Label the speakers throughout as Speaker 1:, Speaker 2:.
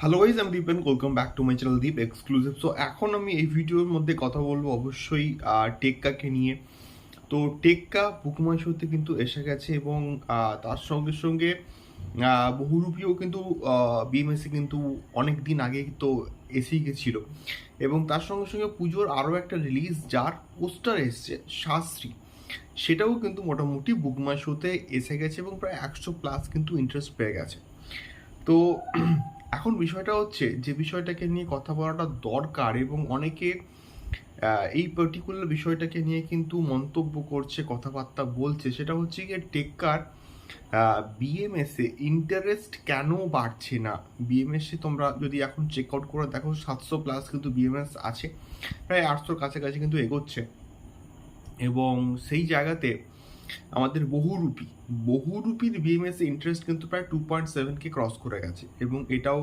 Speaker 1: Hello guys আমি Dip welcome back to my channel Dip exclusive so এখন আমি এই ভিডিওর মধ্যে কথা বলব অবশ্যই টেক্কাকে নিয়ে। তো টেক্কা বুকমাই শোতে কিন্তু এসে গেছে এবং তার সঙ্গে সঙ্গে বহুরূপীও কিন্তু বিএমএসি কিন্তু অনেক দিন আগে তো এসেই গেছিল। এবং তার সঙ্গে সঙ্গে পুজোর আরও একটা রিলিজ যার পোস্টার এসছে, শাস্ত্রী। সেটাও কিন্তু মোটামুটি বুকমাই শোতে এসে গেছে এবং প্রায় একশো প্লাস কিন্তু ইন্টারেস্ট পেয়ে গেছে। তো এখন বিষয়টা হচ্ছে যে বিষয়টাকে নিয়ে কথা বলাটা দরকার এবং অনেকে এই পার্টিকুলার বিষয়টাকে নিয়ে কিন্তু মন্তব্য করছে, কথাবার্তা বলছে। সেটা হচ্ছে গিয়ে টেক্কার বিএমএস ইন্টারেস্ট কেন বাড়ছে না? বিএমএস তোমরা যদি এখন চেক আউট করে দেখো, সাতশো প্লাস কিন্তু বিএমএস আছে, প্রায় আটশোর কাছাকাছি কিন্তু এগোচ্ছে। এবং সেই জায়গাতে আমাদের বহুরূপী বহুরূপীর বিএমএস ইন্টারেস্ট কিন্তু প্রায় টু পয়েন্ট সেভেনকে ক্রস করে গেছে এবং এটাও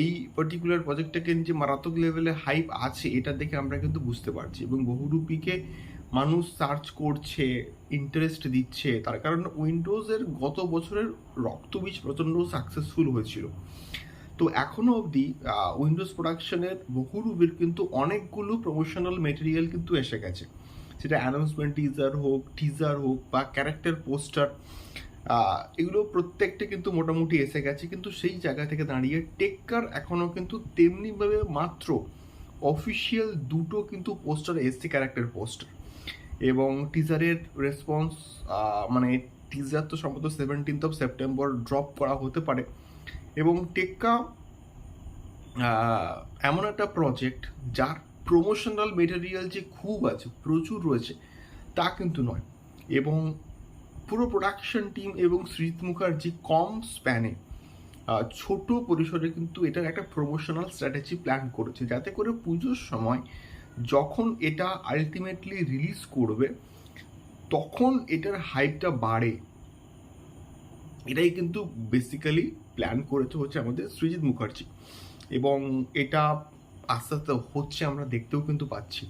Speaker 1: এই পার্টিকুলার প্রজেক্টটাকে যে মারাত্মক লেভেলে হাইপ আছে, এটা দেখে আমরা কিন্তু বুঝতে পারছি এবং বহুরূপীকে মানুষ সার্চ করছে ইন্টারেস্ট দিচ্ছে, তার কারণ উইন্ডোজের গত বছরের রক্তবীজ প্রচণ্ড সাকসেসফুল হয়েছিল। তো এখনও অবধি উইন্ডোজ প্রোডাকশনের বহুরূপীর কিন্তু অনেকগুলো প্রমোশনাল মেটেরিয়াল কিন্তু এসে গেছে। সেটা অ্যানাউন্সমেন্ট টিজার হোক টিজার হোক বা ক্যারেক্টার পোস্টার এগুলো প্রত্যেকটা কিন্তু মোটামুটি এসে গেছে। কিন্তু সেই জায়গা থেকে দাঁড়িয়ে টেক্কার এখনও কিন্তু তেমনিভাবে মাত্র অফিসিয়াল দুটো কিন্তু পোস্টার এসছে ক্যারেক্টার পোস্টার এবং টিজারের রেসপন্স মানে টিজার তো সম্ভবত সেভেন্টিন্থ অফ সেপ্টেম্বর ড্রপ করা হতে পারে। এবং টেক্কা এমন একটা প্রজেক্ট যার প্রমোশনাল মেটেরিয়াল যে খুব আছে, প্রচুর রয়েছে, তা কিন্তু নয়। এবং পুরো প্রোডাকশন টিম এবং শ্রীত মুখার্জি কম স্প্যানে ছোট পরিসরে কিন্তু এটার একটা প্রমোশনাল স্ট্র্যাটেজি প্ল্যান করেছে। যাতে করে পুজোর সময় যখন এটা আলটিমেটলি রিলিজ করবে, তখন এটার হাইপটা বাড়ে। এটাই কিন্তু বেসিক্যালি প্ল্যান করেছে হচ্ছে আমাদের সৃজিৎ মুখার্জি এবং এটা আস্তে আস্তে হচ্ছে আমরা দেখতেও কিন্তু পাচ্ছি।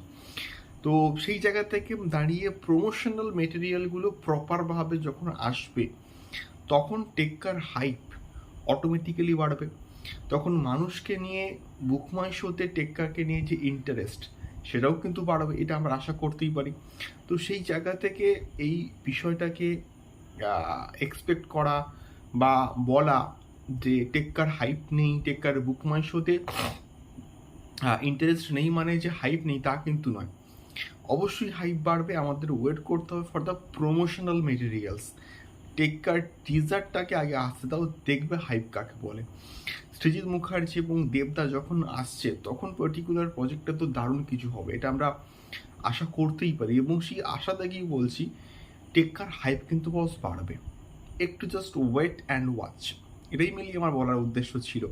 Speaker 1: তো সেই জায়গা থেকে দাঁড়িয়ে প্রমোশনাল মেটেরিয়ালগুলো প্রপারভাবে যখন আসবে, তখন টেক্কার হাইপ অটোমেটিক্যালি বাড়বে। তখন মানুষকে নিয়ে বুকমাই শোতে টেক্কাকে নিয়ে যে ইন্টারেস্ট সেটাও কিন্তু বাড়বে, এটা আমরা আশা করতেই পারি। তো সেই জায়গা থেকে এই বিষয়টাকে এক্সপেক্ট করা বা বলা যে টেক্কার হাইপ নেই, টেক্কার বুকমাই শোতে ইন্টারেস্ট নেই মানে যে হাইপ নেই তা কিন্তু নয়। অবশ্যই হাইপ বাড়বে, আমাদের ওয়েট করতে হবে ফর দ্য প্রমোশনাল মেটেরিয়ালস টেক্কার টিজারটাকে আগে আসতে দাও, দেখবে হাইপ কাকে বলে। সৃজিৎ মুখার্জি এবং দেবদা যখন আসছে, তখন পার্টিকুলার প্রজেক্টটা তো দারুণ কিছু হবে, এটা আমরা আশা করতেই পারি। এবং সেই আশা থেকেই বলছি টেক্কার হাইপ কিন্তু বস বাড়বে। একটু জাস্ট ওয়েট অ্যান্ড ওয়াচ এটাই মিলিয়ে আমার বলার উদ্দেশ্য ছিল।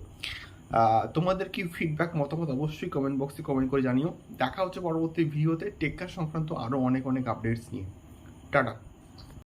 Speaker 1: তোমাদের কি ফিডব্যাক মতামত অবশ্যই কমেন্ট বক্সে কমেন্ট করে জানিও। দেখা হচ্ছে পরবর্তী ভিডিওতে টেক্কার সংক্রান্ত আরও অনেক অনেক আপডেটস নিয়ে। টাটা